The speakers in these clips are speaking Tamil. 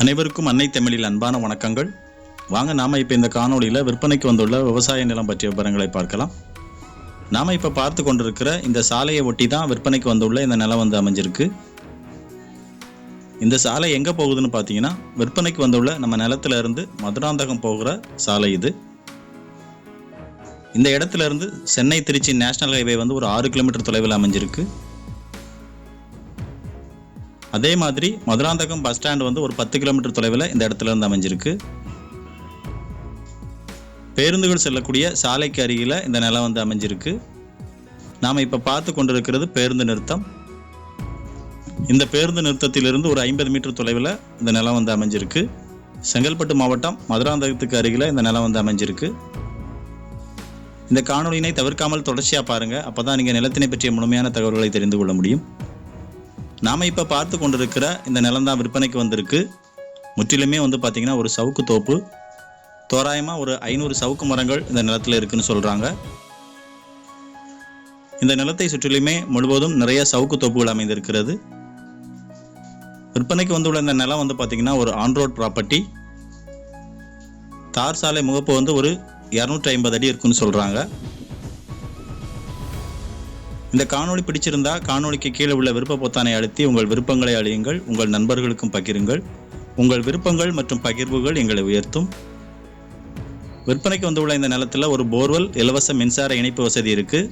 அனைவருக்கும் அன்னை தமிழில் அன்பான வணக்கங்கள். வாங்க நாம இப்போ இந்த காணொளியில் விற்பனைக்கு வந்துள்ள விவசாய நிலம் பற்றிய விவரங்களை பார்க்கலாம். நாம இப்போ பார்த்து கொண்டிருக்கிற இந்த சாலையை ஒட்டி தான் விற்பனைக்கு வந்துள்ள இந்த நிலம் வந்து அமைஞ்சிருக்கு. இந்த சாலை எங்கே போகுதுன்னு பார்த்தீங்கன்னா விற்பனைக்கு வந்துள்ள நம்ம நிலத்துல இருந்து மதுராந்தகம் போகிற சாலை இது. இந்த இடத்துல இருந்து சென்னை திருச்சி நேஷனல் ஹைவே வந்து ஒரு ஆறு கிலோமீட்டர் தொலைவில் அமைஞ்சிருக்கு. அதே மாதிரி மதுராந்தகம் பஸ் ஸ்டாண்ட் வந்து ஒரு பத்து கிலோமீட்டர் தொலைவில் இந்த இடத்துல இருந்து அமைஞ்சிருக்கு. பேருந்துகள் செல்லக்கூடிய சாலைக்கு அருகில் இந்த நிலம் வந்து அமைஞ்சிருக்கு. நாம் இப்போ பார்த்து கொண்டிருக்கிறது பேருந்து நிறுத்தம். இந்த பேருந்து நிறுத்தத்திலிருந்து ஒரு ஐம்பது மீட்டர் தொலைவில் இந்த நிலம் வந்து அமைஞ்சிருக்கு. செங்கல்பட்டு மாவட்டம் மதுராந்தகத்துக்கு அருகில் இந்த நிலம் வந்து அமைஞ்சிருக்கு. இந்த காணொலியினை தவிர்க்காமல் தொடர்ச்சியாக பாருங்கள் அப்போ தான் நீங்கள் நிலத்தினை பற்றிய முழுமையான தகவல்களை தெரிந்து கொள்ள முடியும். நாம் இப்போ பார்த்து கொண்டிருக்கிற இந்த நிலம் தான் விற்பனைக்கு வந்திருக்கு. முற்றிலுமே வந்து பார்த்திங்கன்னா ஒரு சவுக்கு தோப்பு. தோராயமாக ஒரு ஐநூறு சவுக்கு மரங்கள் இந்த நிலத்தில் இருக்குன்னு சொல்கிறாங்க இந்த நிலத்தை சுற்றிலுமே முழுவதும் நிறைய சவுக்கு தோப்புகள் அமைந்திருக்கிறது. விற்பனைக்கு வந்துள்ள இந்த நிலம் வந்து பார்த்திங்கன்னா ஒரு ஆன்ரோட் ப்ராப்பர்ட்டி தார் சாலை முகப்பு வந்து ஒரு இரநூற்றி ஐம்பது அடி இருக்குன்னு சொல்கிறாங்க இந்த காணொளி பிடிச்சிருந்தா காணொளிக்கு கீழே உள்ள விருப்ப பொத்தானை அழுத்தி உங்கள் விருப்பங்களை அழியுங்கள் உங்கள் நண்பர்களுக்கும் பகிருங்கள். உங்கள் விருப்பங்கள் மற்றும் பகிர்வுகள் எங்களை உயர்த்தும். விற்பனைக்கு வந்துள்ள இந்த நிலத்தில் ஒரு போர்வெல் இலவச மின்சார இணைப்பு வசதி இருக்கு.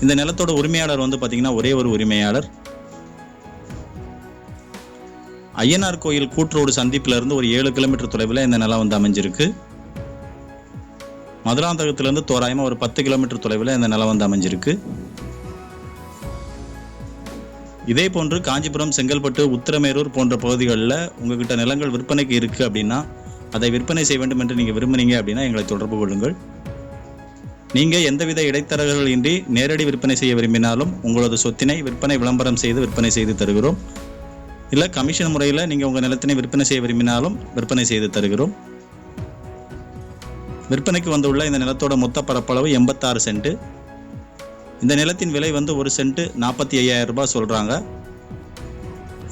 இந்த நிலத்தோட உரிமையாளர் வந்து பார்த்தீங்கன்னா ஒரே ஒரு உரிமையாளர். ஐயனார் கோயில் கூற்றோடு சந்திப்பிலிருந்து ஒரு ஏழு கிலோமீட்டர் தொலைவில் இந்த நிலம் வந்து அமைஞ்சிருக்கு. மதுராந்தகத்திலிருந்து தோராயமாக ஒரு பத்து கிலோமீட்டர் தொலைவில் இந்த நிலம் வந்து அமைஞ்சிருக்கு. இதே போன்று காஞ்சிபுரம் செங்கல்பட்டு உத்திரமேரூர் போன்ற பகுதிகளில் உங்ககிட்ட நிலங்கள் விற்பனைக்கு இருக்குது அப்படின்னா அதை விற்பனை செய்ய வேண்டும் என்று நீங்கள் விரும்புனீங்க அப்படின்னா எங்களை தொடர்பு கொள்ளுங்கள். நீங்கள் எந்தவித இடைத்தரகர்கள் இன்றி நேரடி விற்பனை செய்ய விரும்பினாலும் உங்களது சொத்தினை விற்பனை விளம்பரம் செய்து விற்பனை செய்து தருகிறோம். இல்லை கமிஷன் முறையில் நீங்கள் உங்கள் நிலத்தினை விற்பனை செய்ய விரும்பினாலும் விற்பனை செய்து தருகிறோம். விற்பனைக்கு வந்துள்ள இந்த நிலத்தோட மொத்த பரப்பளவு எண்பத்தாறு சென்ட் இந்த நிலத்தின் விலை வந்து ஒரு சென்ட் நாற்பத்தி ஐயாயிரம் ரூபாய் சொல்கிறாங்க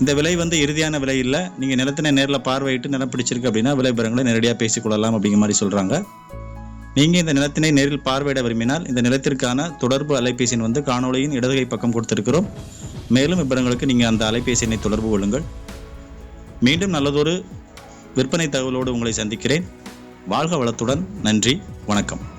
இந்த விலை வந்து இறுதியான விலை இல்லை. நீங்கள் நிலத்தினை நேரில் பார்வையிட்டு நிலம் பிடிச்சிருக்கு அப்படின்னா விலை நேரடியாக பேசிக்கொள்ளலாம் அப்படிங்கிற மாதிரி சொல்கிறாங்க நீங்கள் இந்த நிலத்தினை நேரில் பார்வையிட விரும்பினால் இந்த நிலத்திற்கான தொடர்பு அலைபேசியின் வந்து காணொளியின் இடதுகை பக்கம் கொடுத்திருக்கிறோம். மேலும் விபரங்களுக்கு நீங்கள் அந்த அலைபேசியினை தொடர்பு கொள்ளுங்கள். மீண்டும் நல்லதொரு விற்பனை தகவலோடு உங்களை சந்திக்கிறேன். வாழ்க வளத்துடன். நன்றி. வணக்கம்.